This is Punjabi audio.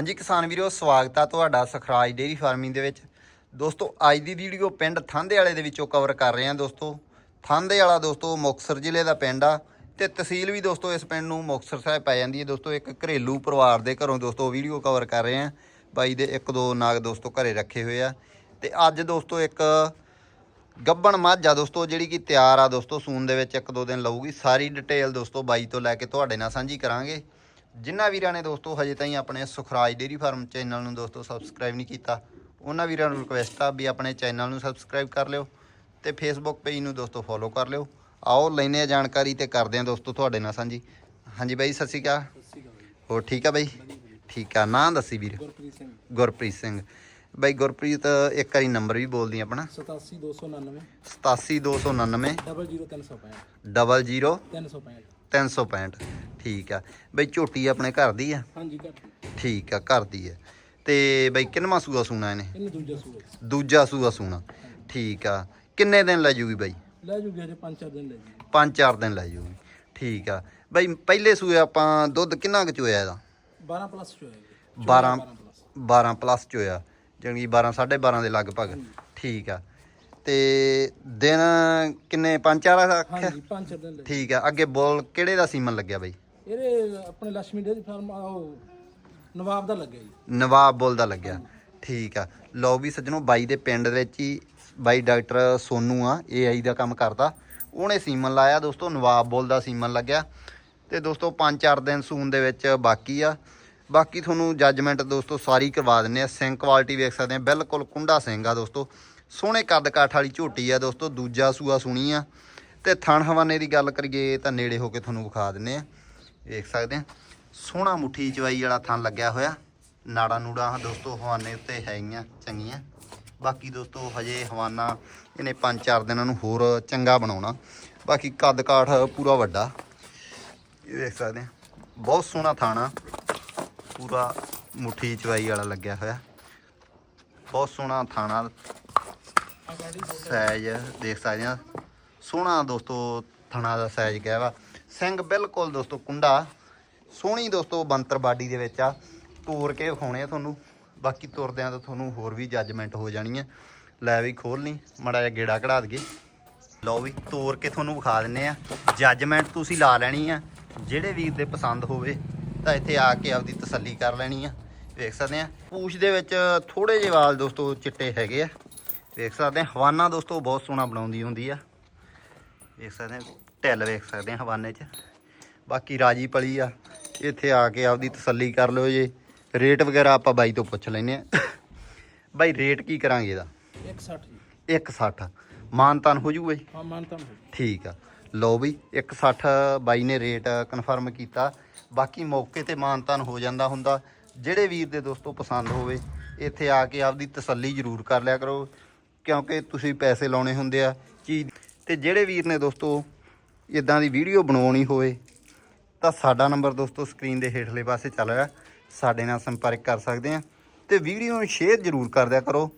ਹਾਂਜੀ ਕਿਸਾਨ ਵੀਰੋ, ਸਵਾਗਤ ਆ ਤੁਹਾਡਾ ਸਖਰਾਜ ਡੇਰੀ ਫਾਰਮਿੰਗ ਦੇ ਵਿੱਚ। ਦੋਸਤੋ, ਅੱਜ ਦੀ ਵੀਡੀਓ ਪਿੰਡ ਥਾਂਦੇ ਵਾਲੇ ਦੇ ਵਿੱਚੋਂ ਕਵਰ ਕਰ ਰਹੇ ਹਾਂ ਦੋਸਤੋ। ਥਾਂਦੇ ਵਾਲਾ ਦੋਸਤੋ ਮੁਕਤਸਰ ਜ਼ਿਲ੍ਹੇ ਦਾ ਪਿੰਡ ਆ ਤੇ ਤਹਿਸੀਲ ਵੀ ਦੋਸਤੋ ਇਸ ਪਿੰਡ ਨੂੰ ਮੁਕਤਸਰ ਸਾਹਿਬ ਪੈ ਜਾਂਦੀ ਹੈ। ਦੋਸਤੋ, ਇੱਕ ਘਰੇਲੂ ਪਰਿਵਾਰ ਦੇ ਘਰੋਂ ਦੋਸਤੋ ਵੀਡੀਓ ਕਵਰ ਕਰ ਰਹੇ ਹਾਂ। ਬਾਈ ਦੇ ਇੱਕ ਦੋ ਨਾਗ ਦੋਸਤੋ ਘਰੇ ਰੱਖੇ ਹੋਏ ਆ। ਤੇ ਅੱਜ ਦੋਸਤੋ ਇੱਕ ਗੱਬਣ ਮੱਝ ਆ ਦੋਸਤੋ, ਜਿਹੜੀ ਕਿ ਤਿਆਰ ਆ ਦੋਸਤੋ ਸੂਨ ਦੇ ਵਿੱਚ ਇੱਕ ਦੋ ਦਿਨ ਲਊਗੀ। ਸਾਰੀ ਡਿਟੇਲ ਦੋਸਤੋ ਬਾਈ ਤੋਂ ਲੈ ਕੇ ਤੁਹਾਡੇ ਨਾਲ ਸਾਂਝੀ ਕਰਾਂਗੇ। ਜਿਨ੍ਹਾਂ ਵੀਰਾਂ ਨੇ ਦੋਸਤੋ ਹਜੇ ਤਾਈਂ ਆਪਣੇ ਸੁਖਰਾਜ ਡੇਰੀ ਫਾਰਮ ਚੈਨਲ ਨੂੰ ਦੋਸਤੋ ਸਬਸਕ੍ਰਾਈਬ ਨਹੀਂ ਕੀਤਾ ਉਹਨਾਂ ਵੀਰਾਂ ਨੂੰ ਰਿਕਵੈਸਟ ਆ ਵੀ ਆਪਣੇ ਚੈਨਲ ਨੂੰ ਸਬਸਕ੍ਰਾਈਬ ਕਰ ਲਿਓ ਤੇ ਫੇਸਬੁੱਕ ਪੇਜ ਨੂੰ ਦੋਸਤੋ ਫੋਲੋ ਕਰ ਲਿਓ। ਆਓ ਲੈਨੇ ਆ ਜਾਣਕਾਰੀ ਤੇ ਕਰਦੇ ਆ ਦੋਸਤੋ ਤੁਹਾਡੇ ਨਾਲ ਸਾਂਝੀ। ਹਾਂਜੀ ਬਾਈ ਸਤਿ ਸ਼੍ਰੀ ਅਕਾਲ। ਹੋਰ ਠੀਕ ਆ ਬਾਈ? ਠੀਕ ਆ। ਨਾਂ ਦੱਸੀ ਵੀਰ। ਗੁਰਪ੍ਰੀਤ ਸਿੰਘ। ਗੁਰਪ੍ਰੀਤ ਸਿੰਘ। ਬਾਈ ਗੁਰਪ੍ਰੀਤ ਇੱਕ ਵਾਰੀ ਨੰਬਰ ਵੀ ਬੋਲਦੀ ਆਪਣਾ। 87299 87299 00365 00 365 365 ਠੀਕ ਆ। ਬਈ ਝੋਟੀ ਆਪਣੇ ਘਰ ਦੀ ਆ? ਹਾਂਜੀ ਠੀਕ ਆ ਘਰ ਦੀ ਆ। ਤੇ ਬਈ ਕਿੰਨਵਾਂ ਸੂਆ ਸੂਣਾ ਇਹਨੇ? ਇਹਨੂੰ ਦੂਜਾ ਸੂਆ। ਦੂਜਾ ਸੂਆ ਸੂਣਾ। ਠੀਕ ਆ। ਕਿੰਨੇ ਦਿਨ ਲੈ ਜੂਗੀ ਬਾਈ? ਲੈ ਜੂਗੇ ਹਜੇ 5-4 ਦਿਨ ਲੈ ਦਿਨ ਜੂਗੀ। ਠੀਕ ਆ। ਬਈ ਪਹਿਲੇ ਸੂਏ ਆਪਾਂ ਦੁੱਧ ਕਿੰਨਾ ਕੁ ਚੋਇਆ ਇਹਦਾ? 12 ਪਲੱਸ ਚੋਇਆ ਜੀ 12 ਪਲੱਸ। 12 ਪਲੱਸ ਚੋਇਆ। ਜਾਣੀ 12 12.5 ਦੇ ਲਗਭਗ। ਠੀਕ ਆ। ਤੇ ਦਿਨ ਕਿੰਨੇ? ਪੰਜ ਚਾਰ ਆਖਿਆ? ਹਾਂਜੀ 5-4 ਦਿਨ ਲੈ ਜੀ। ਠੀਕ ਆ। ਅੱਗੇ ਬੋਲ ਕਿਹੜੇ ਦਾ ਸੀਮਨ ਲੱਗਿਆ ਬਾਈ? ਇਹਦੇ ਆਪਣੇ ਲక్ష్ਮੀ ਡੇਰੀ ਫਾਰਮ ਉਹ ਨਵਾਬ ਦਾ ਲੱਗਿਆ ਜੀ। ਨਵਾਬ ਬੋਲ ਦਾ ਲੱਗਿਆ। ਠੀਕ ਆ। ਲਓ ਵੀ ਸੱਜਣੋ ਬਾਈ ਦੇ ਪਿੰਡ ਦੇ ਵਿੱਚ ਹੀ ਬਾਈ ਡਾਕਟਰ ਸੋਨੂ ਆ ਏਆਈ ਦਾ ਕੰਮ ਕਰਦਾ। ਉਹਨੇ ਸੀਮਨ ਲਾਇਆ। ਦੋਸਤੋ ਨਵਾਬ ਬੋਲ ਦਾ ਸੀਮਨ ਲੱਗਿਆ। ਤੇ ਦੋਸਤੋ 5-4 ਦਿਨ ਸੂਨ ਦੇ ਵਿੱਚ ਬਾਕੀ ਆ। ਬਾਕੀ ਤੁਹਾਨੂੰ ਜੱਜਮੈਂਟ ਦੋਸਤੋ ਸਾਰੀ ਕਰਵਾ ਦਿੰਨੇ ਆ। ਸਿੰਘ ਕੁਆਲਿਟੀ ਵੇਖ ਸਕਦੇ ਆ। ਬਿਲਕੁਲ ਕੁੰਡਾ ਸਿੰਘ ਆ ਦੋਸਤੋ। ਸੋਹਣੇ ਕੱਦ ਕਾਠ ਵਾਲੀ ਝੋਟੀ ਆ ਦੋਸਤੋ, ਦੂਜਾ ਸੂਆ ਸੁਣੀ ਆ। ਤੇ ਥਣ ਹਵਾਨੇ ਦੀ ਗੱਲ ਕਰੀਏ ਤਾਂ ਨੇੜੇ ਹੋ ਕੇ ਤੁਹਾਨੂੰ ਵਿਖਾ ਦਿੰਨੇ ਆ। ਵੇਖ ਸਕਦੇ ਆ। ਸੋਹਣਾ ਮੁੱਠੀ ਚਵਾਈ ਵਾਲਾ ਥਣ ਲੱਗਿਆ ਹੋਇਆ। ਨਾੜਾ ਨੂੜਾ ਦੋਸਤੋ, ਹਵਾਨੇ ਉੱਤੇ ਹੈਗੀਆਂ, ਚੰਗੀਆਂ। ਬਾਕੀ ਦੋਸਤੋ, ਹਜੇ ਹਵਾਨਾ ਇਹਨੇ 5-4 ਦਿਨਾਂ ਨੂੰ ਹੋਰ ਚੰਗਾ ਬਣਾਉਣਾ। ਬਾਕੀ ਕੱਦ ਕਾਠ ਪੂਰਾ ਵੱਡਾ। ਇਹ ਵੇਖ ਸਕਦੇ ਆ। ਬਹੁਤ ਸੋਹਣਾ ਥਾਣਾ ਪੂਰਾ ਮੁੱਠੀ ਚਵਾਈ ਵਾਲਾ ਲੱਗਿਆ ਹੋਇਆ। ਬਹੁਤ ਸੋਹਣਾ ਥਾਣਾ ਸਾਈਜ਼ ਦੇਖ ਸਕਦੇ ਆ ਸੋਹਣਾ ਦੋਸਤੋ ਥਣਾ ਦਾ ਸਾਈਜ਼ ਗਿਆ ਵਾ। ਸਿੰਘ ਬਿਲਕੁਲ ਦੋਸਤੋ ਕੁੰਡਾ, ਸੋਹਣੀ ਦੋਸਤੋ ਬੰਤਰ ਬਾਡੀ ਦੇ ਵਿੱਚ ਆ। ਤੋੜ ਕੇ ਵਿਖਾਉਣੇ ਆ ਤੁਹਾਨੂੰ। ਬਾਕੀ ਤੁਰਦਿਆਂ ਤਾਂ ਤੁਹਾਨੂੰ ਹੋਰ ਵੀ ਜੱਜਮੈਂਟ ਹੋ ਜਾਣੀ ਆ। ਲੈ ਵੀ ਖੋਲ ਲਈ, ਮੜਾ ਜਿਹਾ ਗੇੜਾ ਕਢਾ ਦਈਏ। ਲਓ ਵੀ ਤੋੜ ਕੇ ਤੁਹਾਨੂੰ ਵਿਖਾ ਦਿੰਨੇ ਆ। ਜੱਜਮੈਂਟ ਤੁਸੀਂ ਲਾ ਲੈਣੀ ਆ। ਜਿਹੜੇ ਵੀਰ ਦੇ ਪਸੰਦ ਹੋਵੇ, ਤਾਂ ਇੱਥੇ ਆ ਕੇ ਆਪਦੀ ਤਸੱਲੀ ਕਰ ਲੈਣੀ ਆ। ਵੇਖ ਸਕਦੇ ਆ। ਪੂਛ ਦੇ ਵਿੱਚ ਥੋੜੇ ਜਿਹੇ ਵਾਲ ਦੋਸਤੋ ਚਿੱਟੇ ਹੈਗੇ ਆ। ਵੇਖ ਸਕਦੇ ਆ ਹਵਾਨਾ ਦੋਸਤੋ ਬਹੁਤ ਸੋਹਣਾ ਬਣਾਉਂਦੀ ਹੁੰਦੀ ਆ। ਵੇਖ ਸਕਦੇ ਆ ਢਿੱਲ ਵੇਖ ਸਕਦੇ ਆ ਹਵਾਨੇ 'ਚ। ਬਾਕੀ ਰਾਜੀ ਪਲੀ ਆ ਇੱਥੇ ਆ ਕੇ ਆਪਦੀ ਤਸੱਲੀ ਕਰ ਲਿਓ ਜੇ। ਰੇਟ ਵਗੈਰਾ ਆਪਾਂ ਬਾਈ ਤੋਂ ਪੁੱਛ ਲੈਨੇ ਆ ਬਾਈ ਰੇਟ ਕੀ ਕਰਾਂਗੇ ਇਹਦਾ? 160 ਜੀ। 160 ਮਾਨਤਾਨ ਹੋ ਜੂਗਾ ਜੀ? ਹਾਂ ਮਾਨਤਾ ਹੋ ਠੀਕ ਆ। ਲਓ ਵੀ 160 ਬਾਈ ਨੇ ਰੇਟ ਕਨਫਰਮ ਕੀਤਾ। ਬਾਕੀ ਮੌਕੇ ਤੇ ਮਾਨਤਾਨ ਹੋ ਜਾਂਦਾ ਹੁੰਦਾ। ਜਿਹੜੇ ਵੀਰ ਦੇ ਦੋਸਤੋ ਪਸੰਦ ਹੋਵੇ ਇੱਥੇ ਆ ਕੇ ਆਪਦੀ ਤਸੱਲੀ ਜ਼ਰੂਰ ਕਰ ਲਿਆ ਕਰੋ। ਕਿਉਂਕਿ ਤੁਸੀਂ ਪੈਸੇ ਲਾਉਣੇ ਹੁੰਦੇ ਆ ਚੀਜ਼ ਤੇ ਜਿਹੜੇ ਵੀਰ ਨੇ ਦੋਸਤੋ ਇਦਾਂ ਦੀ ਵੀਡੀਓ ਬਣਾਉਣੀ ਹੋਵੇ, ਤਾਂ ਸਾਡਾ ਨੰਬਰ ਦੋਸਤੋ ਸਕਰੀਨ ਦੇ ਹੇਠਲੇ ਪਾਸੇ ਚੱਲ ਰਿਹਾ। ਸਾਡੇ ਨਾਲ ਸੰਪਰਕ ਕਰ ਸਕਦੇ ਆ। ਤੇ ਵੀਡੀਓ ਨੂੰ ਸ਼ੇਅਰ ਜ਼ਰੂਰ ਕਰ ਦਿਆ ਕਰੋ।